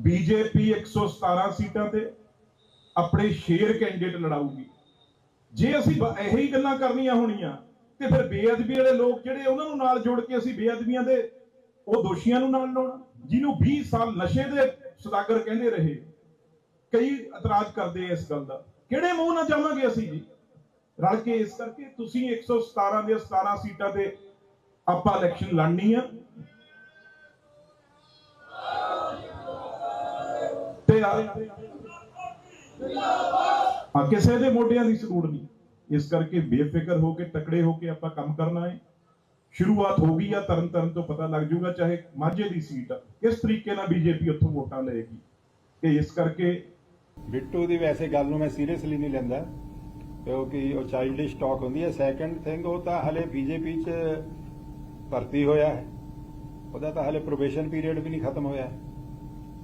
BJP 117 ਸੀਟਾਂ ਤੇ ਆਪਣੇ ਸ਼ੇਰ ਕੈਂਡੀਡੇਟ ਲੜਾਊਗੀ। ਜੇ ਅਸੀਂ ਬ- ਇਹੋ ਹੀ ਗੱਲਾਂ ਕਰਨੀਆਂ ਹੋਣੀਆਂ, ਤੇ ਫਿਰ ਬੇਅਦਬੀ ਵਾਲੇ ਲੋਕ ਜਿਹੜੇ ਉਹਨਾਂ ਨੂੰ ਨਾਲ ਜੋੜ ਕੇ ਅਸੀਂ ਬੇਅਦਬੀਆਂ ਦੇ, ਉਹ ਦੋਸ਼ੀਆਂ ਨੂੰ ਨਾਲ ਲਾਉਣਾ, ਜਿਹਨੂੰ 20 ਸਾਲ ਨਸ਼ੇ ਦੇ ਸੁਦਾਗਰ ਕਹਿੰਦੇ ਰਹੇ, ਕਈ ਇਤਰਾਜ਼ ਕਰਦੇ ਆ ਇਸ ਗੱਲ ਦਾ। ਕਿਹੜੇ ਮੂੰਹ ਨਾਲ ਜਾਵਾਂਗੇ ਅਸੀਂ ਜੀ? ਰਲ ਕੇ ਇਸ ਕਰਕੇ ਤੁਸੀਂ 117 ਦੇ 17 ਸੀਟਾਂ ਤੇ ਆਪਾਂ ਇਲੈਕਸ਼ਨ ਲੜਨੀ ਆ। ਤੇ ਆ ਆ ਕਿਸੇ ਦੇ ਮੋਢਿਆਂ ਦੀ ਸਟੂਡ ਨਹੀਂ। ਇਸ ਕਰਕੇ ਬੇਫਿਕਰ ਹੋ ਕੇ, ਤਕੜੇ ਹੋ ਕੇ ਆਪਾਂ ਕੰਮ ਕਰਨਾ ਹੈ। ਸ਼ੁਰੂਆਤ ਹੋ ਗਈ ਆ ਤਰਨ ਤਰਨ ਤੋਂ ਪਤਾ ਲੱਗ ਜਾਊਗਾ ਚਾਹੇ ਮਾਝੇ ਦੀ ਸੀਟ ਕਿਸ ਤਰੀਕੇ ਨਾਲ ਬੀਜੇਪੀ ਉੱਥੋਂ ਵੋਟਾਂ ਲਏਗੀ? ਕਿ ਇਸ ਕਰਕੇ ਬਿੱਟੂ ਦੀ ਵੈਸੇ ਗੱਲ ਨੂੰ ਮੈਂ ਸੀਰੀਅਸਲੀ ਨਹੀਂ ਲੈਂਦਾ, ਕਿਉਂਕਿ ਉਹ ਚਾਈਲਡਿਸ਼ ਟਾਕ ਹੁੰਦੀ ਹੈ। ਸੈਕੰਡ ਥਿੰਗ ਉਹ ਤਾਂ ਹਲੇ ਬੀਜੇਪੀ 'ਚ ਭਰਤੀ ਹੋਇਆ ਹੈ। ਉਹਦਾ ਤਾਂ ਹਲੇ ਪ੍ਰੋਬੇਸ਼ਨ ਪੀਰੀਅਡ ਵੀ ਨਹੀਂ ਖਤਮ ਹੋਇਆ।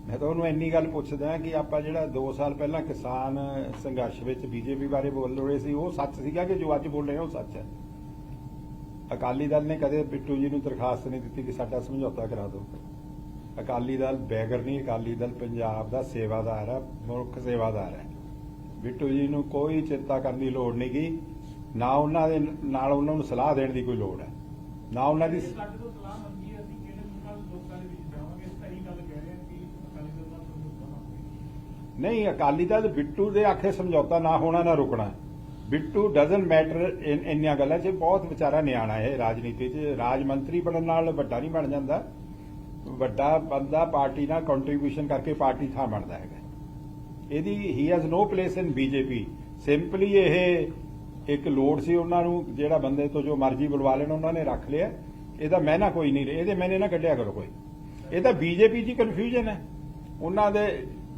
ਮੈਂ ਤਾਂ ਉਹਨੂੰ ਇੰਨੀ ਗੱਲ ਪੁੱਛਦਾ ਕਿ ਆਪਾਂ ਜਿਹੜਾ 2 ਸਾਲ ਪਹਿਲਾਂ ਕਿਸਾਨ ਸੰਘਰਸ਼ ਵਿੱਚ ਬੀਜੇਪੀ ਬਾਰੇ ਬੋਲ ਰਹੇ ਸੀ, ਉਹ ਸੱਚ ਸੀਗਾ ਕਿ ਜੋ ਅੱਜ ਬੋਲ ਰਹੇ ਉਹ ਸੱਚ ਹੈ? ਅਕਾਲੀ ਦਲ ਨੇ ਕਦੇ ਬਿੱਟੂ ਜੀ ਨੂੰ ਦਰਖਾਸਤ ਨਹੀਂ ਦਿੱਤੀ ਕਿ ਸਾਡਾ ਸਮਝੌਤਾ ਕਰਾ ਦਿਓ। ਅਕਾਲੀ ਦਲ ਬੈਗਰ ਨਹੀਂ, ਅਕਾਲੀ ਦਲ ਪੰਜਾਬ ਦਾ ਸੇਵਾਦਾਰ ਹੈ, ਮੁੱਖ ਸੇਵਾਦਾਰ ਹੈ। ਬਿੱਟੂ ਜੀ ਨੂੰ ਕੋਈ ਚਿੰਤਾ ਕਰਨ ਦੀ ਲੋੜ ਨਹੀਂ ਗੀ, ਨਾ ਉਹਨਾਂ ਦੇ, ਨਾਲ ਉਹਨਾਂ ਨੂੰ ਸਲਾਹ ਦੇਣ ਦੀ ਕੋਈ ਲੋੜ ਹੈ। ਨਾ ਉਹਨਾਂ ਦੀ ਨਹੀਂ, ਅਕਾਲੀ ਦਲ ਬਿੱਟੂ ਦੇ ਆਖੇ ਸਮਝੌਤਾ ਨਾ ਹੋਣਾ, ਨਾ ਰੁਕਣਾ। ਬਿੱਟੂ ਡਸਨਟ ਮੈਟਰ ਇੰਨੀਆਂ ਗੱਲਾਂ 'ਚ ਬਹੁਤ ਵਿਚਾਰਾ ਨਿਆਣਾ ਹੈ ਰਾਜਨੀਤੀ 'ਚ। ਰਾਜ ਮੰਤਰੀ ਬਣਨ ਨਾਲ ਵੱਡਾ ਨਹੀਂ ਬਣ ਜਾਂਦਾ। ਵੱਡਾ ਬੰਦਾ ਪਾਰਟੀ ਨਾਲ ਕੰਟਰੀਬਿਊਸ਼ਨ ਕਰਕੇ ਪਾਰਟੀ ਥਾਂ ਬਣਦਾ ਹੈਗਾ। ਇਹਦੀ ਹੀ has no place in BJP simply ਇਹ ਇੱਕ ਲੋੜ ਸੀ ਉਹਨਾਂ ਨੂੰ, ਜਿਹੜਾ ਬੰਦੇ ਤੋਂ ਜੋ ਮਰਜ਼ੀ ਬੁਲਵਾ ਲੈਣ, ਉਹਨਾਂ ਨੇ ਰੱਖ ਲਿਆ। ਇਹਦਾ ਮਹਿਨਾ ਕੋਈ ਨਹੀਂ, ਇਹਦੇ ਮੈਨੇ ਨਾ ਕੱਢਿਆ ਕਰੋ ਕੋਈ। ਇਹ ਤਾਂ ਬੀਜੇਪੀ 'ਚ ਕਨਫਿਊਜ਼ਨ ਹੈ। ਉਹਨਾਂ ਦੇ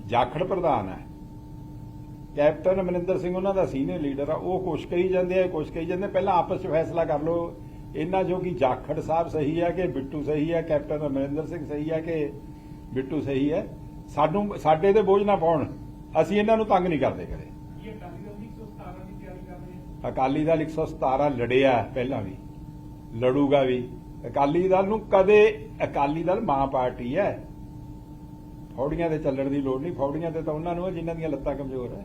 ਜਾਖੜ ਪ੍ਰਧਾਨ ਹੈ। ਕੈਪਟਨ ਅਮਰਿੰਦਰ ਸਿੰਘ ਉਹਨਾਂ ਦਾ ਸੀਨੀਅਰ ਲੀਡਰ ਆ। ਉਹ ਕੁਛ ਕਹੀ ਜਾਂਦੇ ਆ ਕੁਛ ਕਹੀ ਜਾਂਦੇ ਪਹਿਲਾਂ ਆਪਸ ਵਿੱਚ ਫੈਸਲਾ ਕਰ ਲਓ। ਇਹਨਾਂ ਜੋ ਕਿ ਜਾਖੜ ਸਾਹਿਬ ਸਹੀ ਹੈ ਕਿ ਬਿੱਟੂ ਸਹੀ ਹੈ ਕੈਪਟਨ ਅਮਰਿੰਦਰ ਸਿੰਘ ਸਹੀ ਹੈ ਕਿ ਬਿੱਟੂ ਸਹੀ ਹੈ ਸਾਨੂੰ ਸਾਡੇ ਤੇ ਬੋਝ ਨਾ ਪਾਉਣ। ਅਸੀਂ ਇਹਨਾਂ ਨੂੰ ਤੰਗ ਨਹੀਂ ਕਰਦੇ ਕਦੇ। ਇਹ ਅਕਾਲੀ ਦਲ ਦੀ 117 ਦੀ ਤਿਆਰੀ ਕਰ ਰਹੇ ਹੈ ਅਕਾਲੀ ਦਲ 117 ਲੜਿਆ ਪਹਿਲਾਂ ਵੀ। ਲੜੂਗਾ ਵੀ। ਅਕਾਲੀ ਦਲ ਨੂੰ ਕਦੇ ਅਕਾਲੀ ਦਲ ਮਾਂ ਪਾਰਟੀ ਹੈ। ਫੌੜੀਆਂ ਤੇ ਚੱਲਣ ਦੀ ਲੋੜ ਨਹੀਂ। ਫੌੜੀਆਂ ਤੇ ਤਾਂ ਉਹਨਾਂ ਨੂੰ ਜਿਨ੍ਹਾਂ ਦੀਆਂ ਲੱਤਾਂ ਕਮਜ਼ੋਰ ਹੈ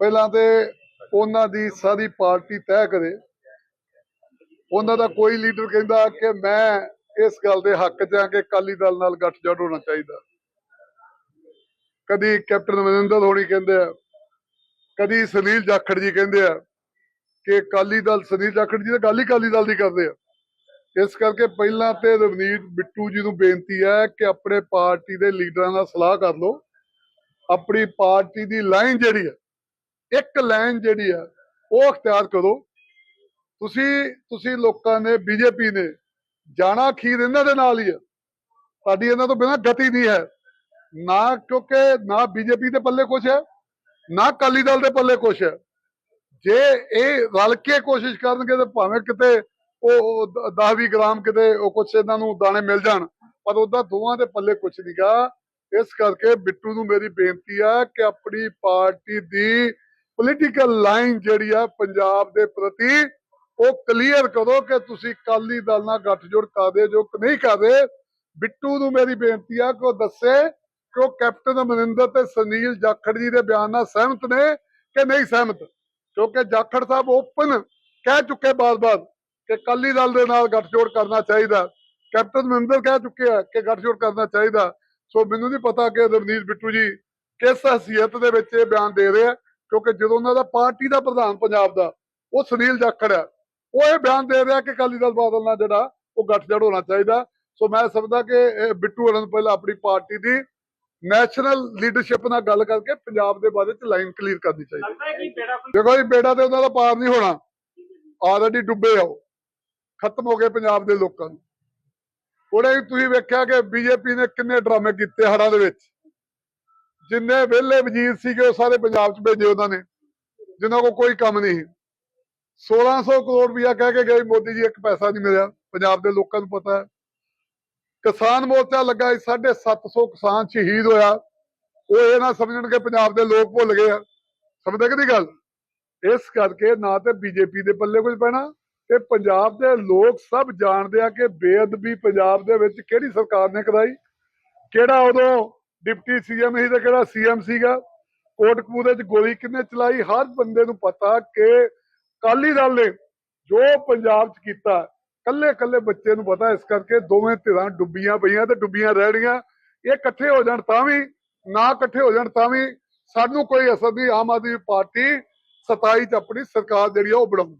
ਪਹਿਲਾਂ ਤੇ ਉਹਨਾਂ ਦੀ ਸਾਰੀ ਪਾਰਟੀ ਤੈਅ ਕਰੇ। ਉਹਨਾਂ ਦਾ ਕੋਈ ਲੀਡਰ ਕਹਿੰਦਾ ਕਿ ਮੈਂ ਇਸ ਗੱਲ ਦੇ ਹੱਕ 'ਚ ਆ ਕਿ ਅਕਾਲੀ ਦਲ ਨਾਲ ਗੱਠਜੋੜ ਹੋਣਾ ਚਾਹੀਦਾ। ਕਦੀ ਕੈਪਟਨ ਅਮਰਿੰਦਰ ਹੋਣੀ ਕਹਿੰਦੇ ਆ, ਕਦੀ ਸੁਨੀਲ ਜਾਖੜ ਜੀ ਕਹਿੰਦੇ ਆ ਕਿ ਅਕਾਲੀ ਦਲ ਸੁਨੀਲ ਜਾਖੜ ਜੀ ਤਾਂ ਗੱਲ ਹੀ ਅਕਾਲੀ ਦਲ ਦੀ ਕਰਦੇ ਆ। ਇਸ ਕਰਕੇ ਪਹਿਲਾਂ ਤੇ ਰਵਨੀਤ ਬਿੱਟੂ ਜੀ ਨੂੰ ਬੇਨਤੀ ਹੈ ਕਿ ਆਪਣੇ ਪਾਰਟੀ ਦੇ ਲੀਡਰਾਂ ਨਾਲ ਸਲਾਹ ਕਰ ਲਓ। ਆਪਣੀ ਪਾਰਟੀ ਦੀ ਲਾਈਨ ਜਿਹੜੀ ਹੈ, ਇੱਕ ਲਾਈਨ ਜਿਹੜੀ ਆ ਉਹ ਅਖਤਿਆਰ ਕਰੋ। ਤੁਸੀਂ ਤੁਸੀਂ ਲੋਕਾਂ ਨੇ, ਬੀਜੇਪੀ ਨੇ ਜਾਣਾ ਖੀਰ ਇਹਨਾਂ ਦੇ ਨਾਲ ਹੀ ਹੈ। ਸਾਡੀ ਇਹਨਾਂ ਤੋਂ ਬਿਨਾਂ ਗਤੀ ਨਹੀਂ ਹੈ। ਨਾ ਕਿਉਂਕਿ ਨਾ ਬੀਜੇਪੀ ਦੇ ਪੱਲੇ ਕੁਛ ਹੈ, ਨਾ ਅਕਾਲੀ ਦਲ ਦੇ ਪੱਲੇ ਕੁਛ ਹੈ। ਜੇ ਇਹ ਰਲ ਕੇ ਕੋਸ਼ਿਸ਼ ਕਰਨਗੇ ਤਾਂ ਭਾਵੇਂ ਕਿਤੇ ਉਹ 10-20 ਗ੍ਰਾਮ ਕਿਤੇ ਉਹ ਕੁਛ ਇਹਨਾਂ ਨੂੰ ਦਾਣੇ ਮਿਲ ਜਾਣ, ਪਰ ਉਹਦਾ ਦੋਵਾਂ ਦੇ ਪੱਲੇ ਕੁਛ ਨਹੀਂਗਾ ਇਸ ਕਰਕੇ ਬਿੱਟੂ ਨੂੰ ਮੇਰੀ ਬੇਨਤੀ ਆ ਕਿ ਆਪਣੀ ਪਾਰਟੀ ਦੀ ਪੋਲੀਟੀਕਲ ਲਾਈਨ ਜਿਹੜੀ ਆ ਪੰਜਾਬ ਦੇ ਪ੍ਰਤੀ ਉਹ ਕਲੀਅਰ ਕਰੋ ਕਿ ਤੁਸੀਂ ਕਾਲੀ ਦਲ ਨਾਲ ਗੱਠਜੋੜ ਕਰਦੇ ਜੋ ਨਹੀਂ ਕਰਦੇ ਬਿੱਟੂ ਨੂੰ ਮੇਰੀ ਬੇਨਤੀ ਆ ਕਿ ਉਹ ਦੱਸੇ ਕਿ ਉਹ ਕੈਪਟਨ ਅਮਰਿੰਦਰ ਤੇ ਸੁਨੀਲ ਜਾਖੜ ਜੀ ਦੇ ਬਿਆਨ ਨਾਲ ਸਹਿਮਤ ਨੇ ਕਿ ਨਹੀਂ ਸਹਿਮਤ। ਕਿਉਂਕਿ ਜਾਖੜ ਸਾਹਿਬ ਓਪਨ ਕਹਿ ਚੁੱਕੇ ਬਾਰ-ਬਾਰ। ਕਿ ਕਾਲੀ ਦਲ ਦੇ ਨਾਲ ਗੱਠਜੋੜ ਕਰਨਾ ਚਾਹੀਦਾ। ਕੈਪਟਨ ਅਮਰਿੰਦਰ ਕਹਿ ਚੁੱਕੇ ਆ ਕਿ ਗੱਠਜੋੜ ਕਰਨਾ ਚਾਹੀਦਾ। ਸੋ ਮੈਨੂੰ ਨਹੀਂ ਪਤਾ ਕਿ ਰਵਨੀਤ ਬਿੱਟੂ ਜੀ ਕਿਸ ਹਸੀਅਤ ਦੇ ਵਿੱਚ ਇਹ ਬਿਆਨ ਦੇ ਰਹੇ ਆ ਕਿਉਂਕਿ ਜਦੋਂ ਉਹਨਾਂ ਦਾ ਪਾਰਟੀ ਦਾ ਪ੍ਰਧਾਨ ਪੰਜਾਬ ਦਾ ਉਹ ਸੁਨੀਲ ਜਾਖੜ ਆ ਉਹ ਇਹ ਬਿਆਨ ਦੇ ਰਿਹਾ ਕਿ ਅਕਾਲੀ ਦਲ ਬਾਦਲ ਨਾਲ ਜਿਹੜਾ ਉਹ ਗੱਠਜੜ ਹੋਣਾ ਚਾਹੀਦਾ। ਸੋ ਮੈਂ ਸਮਝਦਾ ਕਿ ਬਿੱਟੂ ਹੋਰਾਂ ਨੂੰ ਪਹਿਲਾਂ ਆਪਣੀ ਪਾਰਟੀ ਦੀ ਨੈਸ਼ਨਲ ਲੀਡਰਸ਼ਿਪ ਨਾਲ ਗੱਲ ਕਰਕੇ ਪੰਜਾਬ ਦੇ ਬਾਰੇ ਚ ਲਾਈਨ ਕਲੀਅਰ ਕਰਨੀ ਚਾਹੀਦੀ। ਹੈ ਦੇਖੋ ਜੀ ਬੇੜਾ ਤੇ ਉਹਨਾਂ ਦਾ ਪਾਰ ਨਹੀਂ ਹੋਣਾ। ਆਲਰੇਡੀ ਡੁੱਬੇ ਆ ਉਹ। ਖਤਮ ਹੋ ਗਏ ਪੰਜਾਬ ਦੇ ਲੋਕਾਂ ਨੂੰ। ਉਹਨੇ ਤੁਸੀਂ ਵੇਖਿਆ ਕਿ ਬੀਜੇਪੀ ਨੇ ਕਿੰਨੇ ਡਰਾਮੇ ਕੀਤੇ ਹੜਾਂ ਦੇ ਵਿੱਚ। ਜਿੰਨੇ ਵਿਹਲੇ ਵਜ਼ੀਰ ਸੀਗੇ ਉਹ ਸਾਰੇ ਪੰਜਾਬ 'ਚ ਭੇਜੇ ਉਹਨਾਂ ਨੇ, ਜਿਨ੍ਹਾਂ ਕੋਲ ਕੋਈ ਕੰਮ ਨਹੀਂ 1600 ਕਰੋੜ ਰੁਪਇਆ ਕਹਿ ਕੇ ਗਏ ਮੋਦੀ ਜੀ, ਇੱਕ ਪੈਸਾ ਨਹੀਂ ਮਿਲਿਆ, ਪੰਜਾਬ ਦੇ ਲੋਕਾਂ ਨੂੰ ਪਤਾ ਹੈ। ਕਿਸਾਨ ਮੋਰਚਾ ਲੱਗਾ ਸੀ 750 ਕਿਸਾਨ ਸ਼ਹੀਦ ਹੋਇਆ। ਉਹ ਇਹ ਨਾ ਸਮਝਣ ਕਿ ਪੰਜਾਬ ਦੇ ਲੋਕ ਭੁੱਲ ਗਏ ਆ। ਸਮਝਦੇ ਕਿ ਨਹੀਂ ਗੱਲ? ਇਸ ਕਰਕੇ ਨਾ ਤੇ ਬੀਜੇਪੀ ਦੇ ਪੱਲੇ ਕੁਝ ਪੈਣਾ ਤੇ ਪੰਜਾਬ ਦੇ ਲੋਕ ਸਭ ਜਾਣਦੇ ਆ ਕਿ ਬੇਅਦਬੀ ਪੰਜਾਬ ਦੇ ਵਿੱਚ ਕਿਹੜੀ ਸਰਕਾਰ ਨੇ ਕਰਾਈ? ਕਿਹੜਾ ਉਦੋਂ ਡਿਪਟੀ ਸੀਐਮ ਹੀ ਤੇ ਕਿਹੜਾ ਸੀਐਮ ਸੀਗਾ? ਕੋਟਕਪੂਰੇ 'ਚ ਗੋਲੀ ਕਿੰਨੇ ਚਲਾਈ? ਹਰ ਬੰਦੇ ਨੂੰ ਪਤਾ ਕਿ ਕਾਲੀ ਦਲ ਨੇ ਜੋ ਪੰਜਾਬ 'ਚ ਕੀਤਾ ਕੱਲੇ ਕੱਲੇ ਬੱਚੇ ਨੂੰ ਪਤਾ ਇਸ ਕਰਕੇ ਦੋਵੇਂ ਧਿਰਾਂ ਡੁੱਬੀਆਂ ਪਈਆਂ ਤੇ ਡੁੱਬੀਆਂ ਰਹਿਣੀਆਂ ਇਹ ਇਕੱਠੇ ਹੋ ਜਾਣ ਤਾਂ ਵੀ, ਨਾ ਇਕੱਠੇ ਹੋ ਜਾਣ ਤਾਂ ਵੀ ਸਾਨੂੰ ਕੋਈ ਅਸਰ ਨਹੀਂ, ਆਮ ਆਦਮੀ ਪਾਰਟੀ 27 ਚ ਆਪਣੀ ਸਰਕਾਰ ਜਿਹੜੀ ਆ ਉਹ ਬਣਾਉ